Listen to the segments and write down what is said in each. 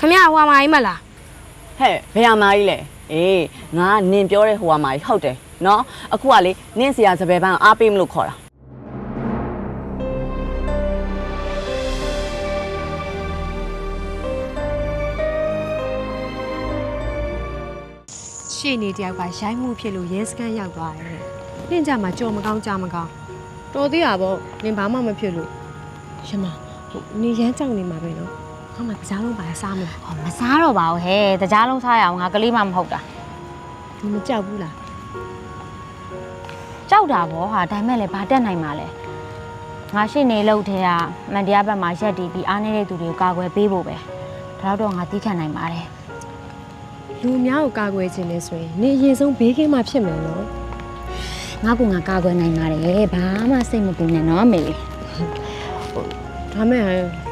ခမရဟွာမာကြီးမလားဟဲ့ဘယ်ဟာမာကြီးလဲအေးငါကနင်ပြောတဲ့ဟိုဟာမာကြီးဟုတ်တယ်နော်အခုကလေနင့်ဆရာစပယ်ပန်းကိုအားပေးမလို့ခေါ်တာရှေ့နေတယောက်ကရိုင်းမှုဖြစ်လို့ရဲစခန်းရောက်သွားတယ်။နင့်ကြမှာကြော်မကောင်းကြမကောင်းတော်သေးတာပေါ့နင်ဘာမှမဖြစ်လို့ရမဟိုနေရမ်းကြောက်နေမှာပဲနော်။ ဟာမကစားလုံးပါစားမလားဟောမစားတော့ပါဘူးဟဲ့တကြားလုံးစားရအောင်ငါကလေးမှမဟုတ်တာ။နင်မကြောက်ဘူးလားကြောက်တာဗောဟာဒါပေမဲ့လည်းဘာတက်နိုင်မှာလဲငါရှိနေလို့ထဲကမန်တရားဘက်မှာရက်တီးပြီးအားနေတဲ့သူတွေကိုကာကွယ်ပေးဖို့ပဲဒါတော့ငါတီးခံနိုင်ပါတယ်။လူအများကိုကာကွယ်ခြင်းလဲဆိုရင်နေအရင်ဆုံးဘေးကင်းမှဖြစ်မယ်နော်ငါကငါကာကွယ်နိုင်ပါတယ်ဘာမှစိတ်မပူနဲ့နော်အမေလေး။ ဒါမဲ့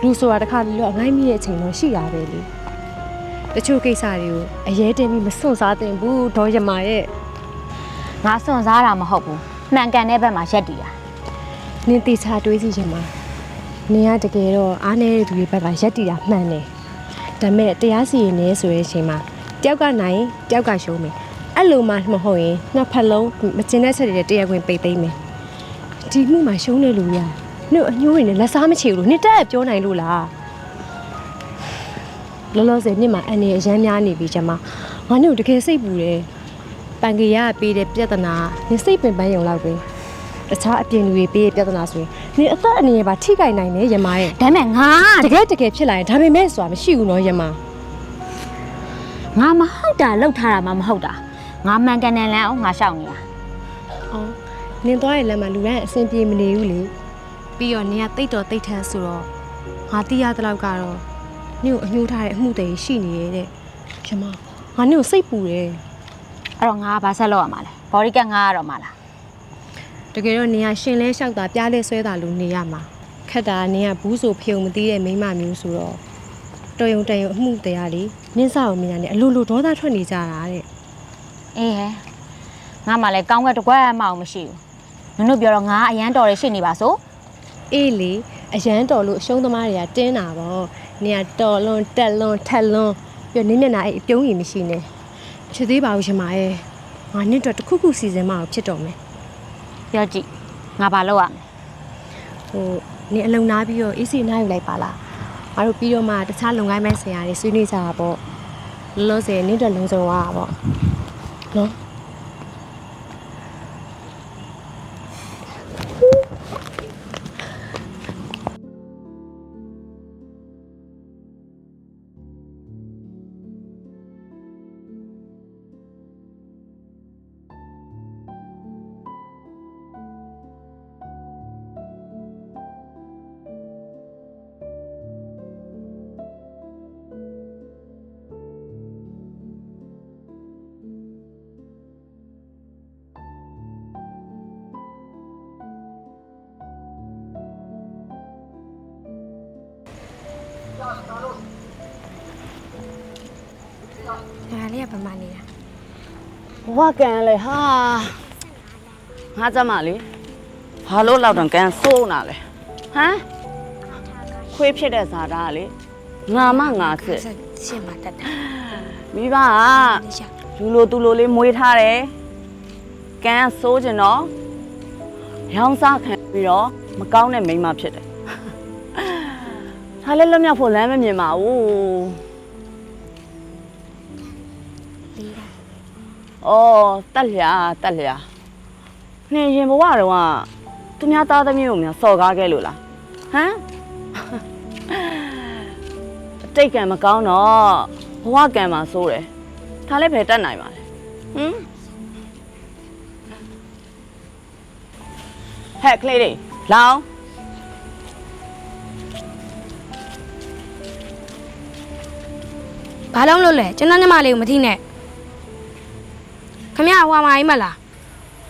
လူဆိုတာတစ်ခါလေတော့အငိုင်းမိတဲ့အချိန်တော့ရှိရပဲလေ။တချို့ကိစ္စတွေကိုအရေးတင်ပြီးမစွန့်စားသင့်ဘူးဒေါ်ရမရဲ့ငါစွန့်စားတာမဟုတ်ဘူးမှန်ကန်တဲ့ဘက်မှာရက်တီးတာနင်တေချာတွေးကြည့်ချင်မှာနင်ကတကယ်တော့အားနေတဲ့သူတွေဘက်ကရက်တီတာမှန်တယ်ဒါပေမဲ့တရားစီရင်နေဆိုတဲ့အချိန်မှာတယောက်ကနိုင်တယောက်ကရှုံးမယ်အဲ့လိုမှမဟုတ်ရင်နှစ်ဖက်လုံးမကျင်တဲ့ချက်တွေနဲ့တရားဝင်ပိတ်သိမ်းမယ်ဒီမှုမှာရှုံးနေလူရ နှုတ်အညိုးတွေနဲ့လက်စားမချေဘူးလို့နှစ်တက်ပြောနိုင်လို့လားလောလောဆယ်နှစ်မှာအန်နေအရမ်းများနေပြီကျမငါနှုတ်တကယ်စိတ်ပူတယ်ပန်ကေရကပေးတဲ့ပြဿနာနေစိတ်ပင်ပန်းရုံလောက်ပဲတခြားအပြင်လူတွေပေးတဲ့ပြဿနာဆိုရင်နေအသက်အနေနဲ့ပါထိခိုက်နိုင်တယ်ယမရဲ့ဒါပေမဲ့ငါတကယ်တကယ်ဖြစ်လာရင်ဒါပေမဲ့ဆိုတာမရှိဘူးနော်ယမငါမဟုတ်တာလောက်ထားတာမှမဟုတ်တာငါမှန်ကန်တဲ့လမ်းအောင်ငါရှောက်နေတာအော်နင်သွားရဲ့လမ်းမှာလူတိုင်းအဆင်ပြေမနေဘူးလေ ပြီးတော့နင်ကတိတ်တော်တိတ်ထန်းဆိုတော့ငါတီးရတဲ့လောက်ကတော့နင့်ကိုအညှိုးထားတဲ့အမှုတွေရှိနေရဲ့တဲ့ယမငါနင့်ကိုစိတ်ပူတယ်အဲ့တော့ငါကဘာဆက်လုပ်ရမှာလဲဘော်ဒီကတ်ငါရတော့မှာလားတကယ်တော့နင်ကရှင်လဲလျှောက်တာပြားလဲဆွဲတာလို့နေရမှာခက်တာနင်ကဘူးဆိုဖျုံမသိတဲ့မိန်းမမျိုးဆိုတော့တော်ယုံတန်ယုံအမှုတရားလေနင်းစာကိုမြင်ရတယ်အလိုလိုဒေါသထွက်နေကြတာတဲ့အေးဟဲ့ငါမှလည်းကောင်းကက်တစ်ခွက်မှအောင်မရှိဘူးနင်တို့ပြောတော့ငါအရန်တော်ရရှိနေပါဆို အေးလေအရန်တော်လို့အရှုံးသမားတွေကတင်းတာပေါ့နေကတော်လွန်တက်လွန်ထက်လွန်ပြီးတော့နင်းမျက်နှာအဲ့အပြုံးကြီးမရှိနဲ့ချစ်သေးပါဘူးရှင်မရဲ့ငါနင့်တော့တစ်ခုခုစီစဉ်မအောင်ဖြစ်တော့မယ်ပြောကြည့်ငါဘာလုပ်ရမလဲဟိုနင်အလုံနာပြီးတော့အေးစီနားယူလိုက်ပါလားငါတို့ပြီးတော့မှတခြားလုံငိုင်းမဲ့ဆရာတွေဆွေးနွေးကြတာပေါ့လောလောဆယ်နင့်တော့လုံစုံသွားတာပေါ့နော် ငါလေးကဗမာနေတာဘဝကန်လေဟာငါကြမ်းမလေဘာလို့လောက်တော့ကန်ဆိုးနာလဲဟမ်ခွေးဖြစ်တဲ့ဇာတာကလေငါမငါစစ်ဆက်ရှင်းမတတ်တာမိဘကနေရှာလူလိုသူလိုလေးမွေးထားတယ်ကန်ကစိုးကျင်တော့ရောင်းစားခံပြီးတော့မကောင်းတဲ့မိန်းမဖြစ်တယ် ဒါလည်းလွတ်မြောက်ဖို့လမ်းမမြင်ပါဘူးလေးတာ။အော်တက်လျာတက်လျာ။နေရင်ဘဝတော့ကသူများသားသမီးကိုများစော်ကားခဲ့လို့လား။ဟမ်။အတိတ်ကံမကောင်းတော့ဘဝကံမှာစိုးတယ်။ဒါလည်းပဲတတ်နိုင်ပါလေ။ဟမ်။ဟဲ့ကလေးလေးလောင်း ဘာလုံးလို့လဲကျွန်တော်ညီမလေးကိုမထိနဲ့ခမရဟွာမာကြီးမလား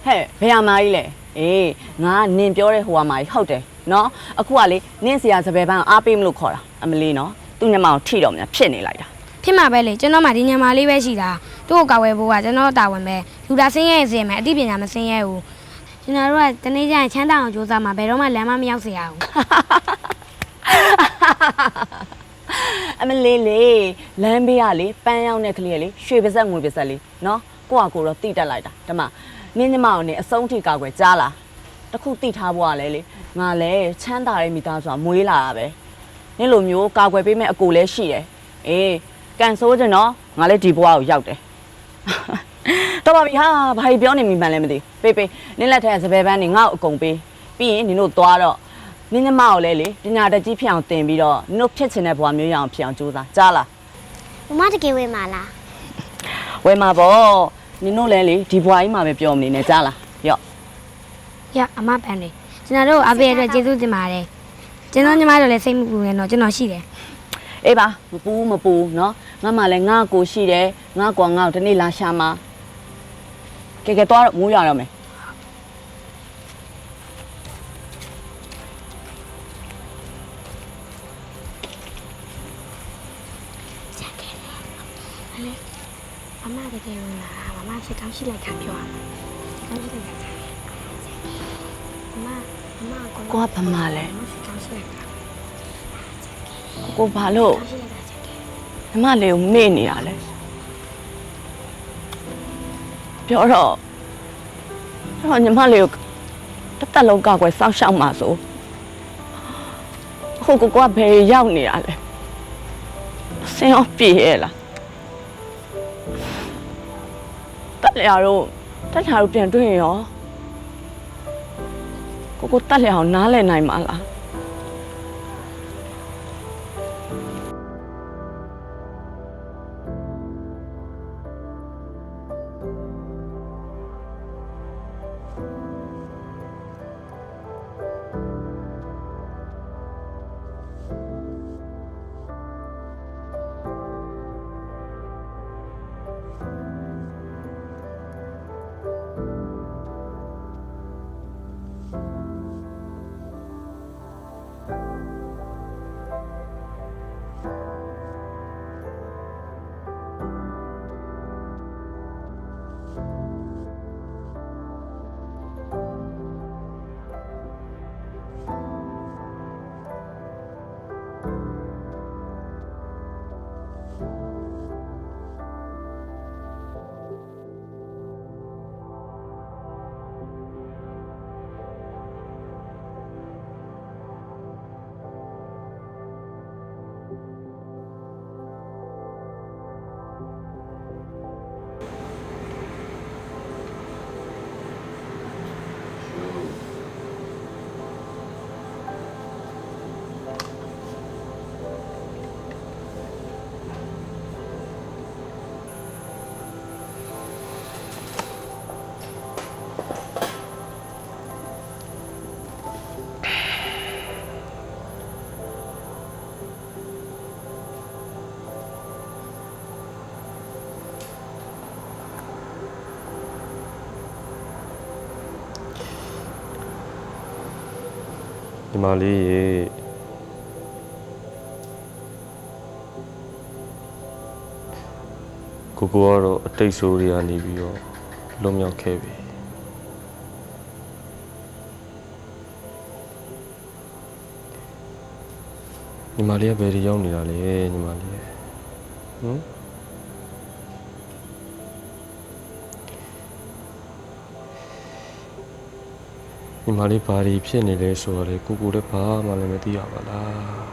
ဟဲ့ဘယ်ဟာမာကြီးလဲအေးငါကနင်ပြောတဲ့ဟိုဟာမာကြီးဟုတ်တယ်နော်အခုကလေနင့်ဆရာစပယ်ပန်းကိုအားပေးမလို့ခေါ်တာအမလီနော်သူ့ညမကိုထိတော့များဖြစ်နေလိုက်တာဖြစ်မှာပဲလေကျွန်တော်မှဒီညီမလေးပဲရှိတာသူ့ကိုကောက်ဝဲဖို့ကကျွန်တော်တာဝန်ပဲလူတာဆင်းရဲရင်ဆင်းမယ်အသိပညာမဆင်းရဲဘူးကျွန်တော်တို့ကတနေ့ကျရင်ချမ်းသာအောင်ကြိုးစားမှာဘယ်တော့မှလမ်းမမရောက်စေရဘူး အမလေးလေးလမ်းဘေးကလေပန်းရောက်တဲ့ကလေးကလေရွှေပါဆက်ငွေပါဆက်လေးနော်ကိုကကိုတော့တိတက်လိုက်တာဒီမှာနင်းညမအောင်နေအဆုံးထိကောက်ွယ်ကြားလားတခုတိထားဖို့ကလည်းလေငါလည်းချမ်းသာတဲ့မိသားစုကမွေးလာတာပဲနင်းလိုမျိုးကောက်ွယ်ပေးမဲ့အကိုလည်းရှိတယ်အေးကန်ဆိုးကြနော်ငါလည်းဒီဘဝကိုရောက်တယ်တော့ပါပြီဟာဘာကြီးပြောနေမိမှန်းလည်းမသိပေးပေးနင်းလက်ထက်ကစပယ်ပန်းနေငါ့ကိုအကုန်ပေးပြီးရင်နင်တို့သွားတော့ နင်းညမကိုလည်းလေပညာတတ်ကြီးဖြစ်အောင်သင်ပြီးတော့နင်တို့ဖြစ်ချင်တဲ့ဘဝမျိုးရအောင်ဖြစ်အောင်ကြိုးစားကြားလားမမတကယ်ဝေးမှာလားဝယ်မှာပေါ့နင်တို့လည်းလေဒီဘွားကြီးမှာပဲပြောမနေနဲ့ကြားလားရော့ရအမပန်နေကျွန်တော်တို့အဖေအတွက်ကျေးဇူးတင်ပါတယ်ကျွန်တော်ညီမတို့လည်းစိတ်မပူနဲ့တော့ကျွန်တော်ရှိတယ်အေးပါမပူမပူနော်ငါမှလည်းငါကိုရှိတယ်ငါကွာငါ့ကိုဒီနေ့လာရှာမှာကဲကဲသွားတော့မိုးရတော့မယ် အမတကယ်ဝင်လာတာမမဖြစ်ကောင်းရှိလိုက်တာပြောရမှာကောင်းရှိလိုက်တာအမအမကောကိုကဘာမှလဲမဖြစ်ကောင်းရှိလိုက်တာကိုဘာလို့ကောင်းရှိလိုက်တာချက်တယ်ညီမလေးကိုမေ့နေတာလဲပြောတော့တော့ညီမလေးကိုတစ်သက်လုံးကောက်ွယ်စောက်ရှောက်မှာဆိုအခုကိုကဘယ်ရောက်နေတာလဲဆင်းအောင်ပြေရဲ့လား တက်လျာတို့တက်လျာတို့ပြန်တွေ့ရင်ရောကိုကိုတက်လျာအောင်နားလည်နိုင်မှာလား ဒီမလေးရေကိုကိုကတော့အတိတ်ဆိုးတွေကနေပြီးတော့လွန်မြောက်ခဲ့ပြီညီမလေးကဘယ်ဒီရောက်နေတာလဲညီမလေးရဲ့ဟမ် ညီမလေးဘာတွေဖြစ်နေလဲဆိုတော့လေကိုကိုလည်းဘာမှလည်းမသိရပါလား